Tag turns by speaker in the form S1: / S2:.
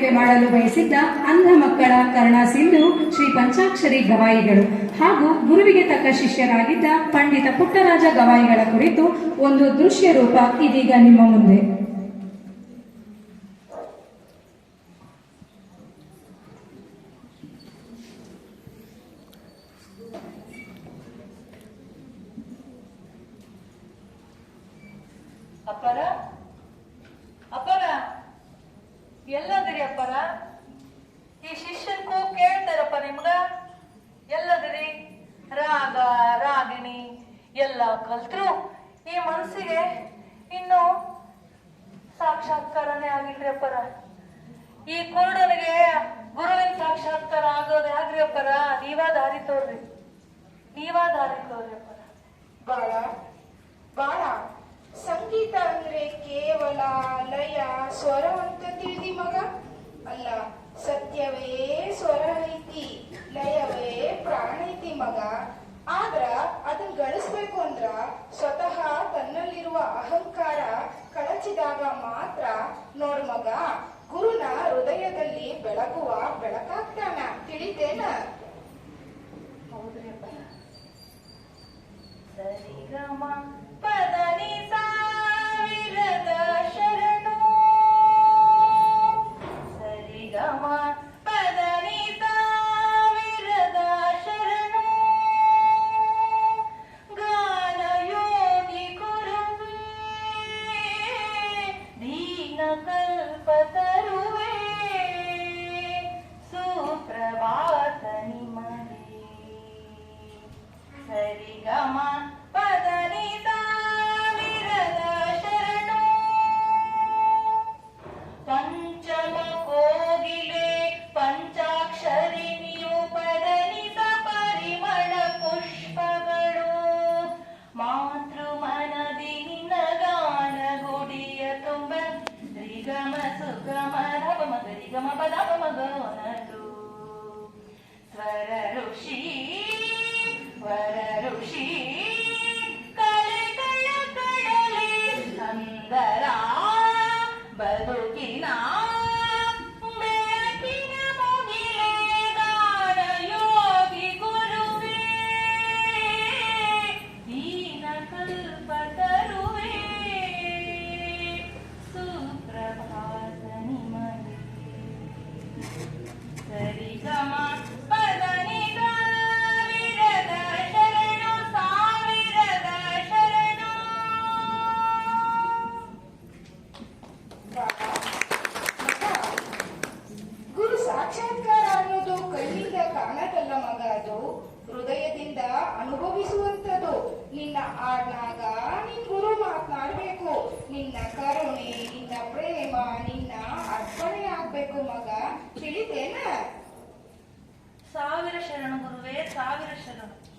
S1: ಸೇವೆ ಮಾಡಲು ಬಯಸಿದ್ದ ಅಂಧ ಮಕ್ಕಳ ಕರ್ಣ ಸಿಂಧು ಶ್ರೀ ಪಂಚಾಕ್ಷರಿ ಗವಾಯಿಗಳು ಹಾಗೂ ಗುರುವಿಗೆ ತಕ್ಕ ಶಿಷ್ಯರಾಗಿದ್ದ ಪಂಡಿತ ಪುಟ್ಟರಾಜ ಗವಾಯಿಗಳ ಕುರಿತು ಒಂದು ದೃಶ್ಯ ರೂಪ ಇದೀಗ ನಿಮ್ಮ ಮುಂದೆ.
S2: ಅಪ್ಪರ ಕಲ್ತ್ರು ಈ ಮನಸ್ಸಿಗೆ ಇನ್ನು ಸಾಕ್ಷಾತ್ಕಾರನೇ ಆಗಿಲ್ರಿ ಅಪ್ಪರ. ಈ ಕುರುಡನಿಗೆ ಗುರುವಿನ ಸಾಕ್ಷಾತ್ಕಾರ ಆಗೋದೇ ಯಾಕ್ರಿ ಅಪ್ಪರ. ನೀವಾ ದಾರಿ ತೋರ್ರಿ. ನೀವಾ ದಾರಿ ತೋರ್ರಿ ಅಪ್ಪರ.
S3: ಬಾಳ ಬಾಳ. ಸಂಗೀತ ಅಂದ್ರೆ ಕೇವಲ ಲಯ, ಸ್ವರ ಅಂತ ತಿಳಿದಿ ಮಗ? ಅಲ್ಲ, ಸತ್ಯವೇ ಸ್ವರ ಐತಿ. ಅಹಂಕಾರ ಕಳಚಿದಾಗ ಮಾತ್ರ ನೋಡು ಮಗ ಗುರುನ ಹೃದಯದಲ್ಲಿ ಬೆಳಗುವ ಬೆಳಕಾಗ್ತಾನ ತಿಳಿತೇನ?
S2: ಸರಿಗಮ कल्पतरु ರಿಗಮ ಸುಗಮ ಧಮ ಗರಿಗಮ ಪದ ಮಗನದು ಸ್ವರ ಋಷಿ
S3: ಹೃದಯದಿಂದ ಅನುಭವಿಸುವಂತದ್ದು ನಿನ್ನ ಆಡ್ನಾಗ ನಿನ್ ಗುರು ಮಾತನಾಡ್ಬೇಕು ನಿನ್ನ ಕರುಣೆ ನಿನ್ನ ಪ್ರೇಮ ನಿನ್ನ ಅರ್ಪಣೆ ಆಗ್ಬೇಕು ಮಗ ತಿಳಿದೇನ.
S2: ಸಾವಿರ ಶರಣ ಗುರುವೇ ಸಾವಿರ ಶರಣು.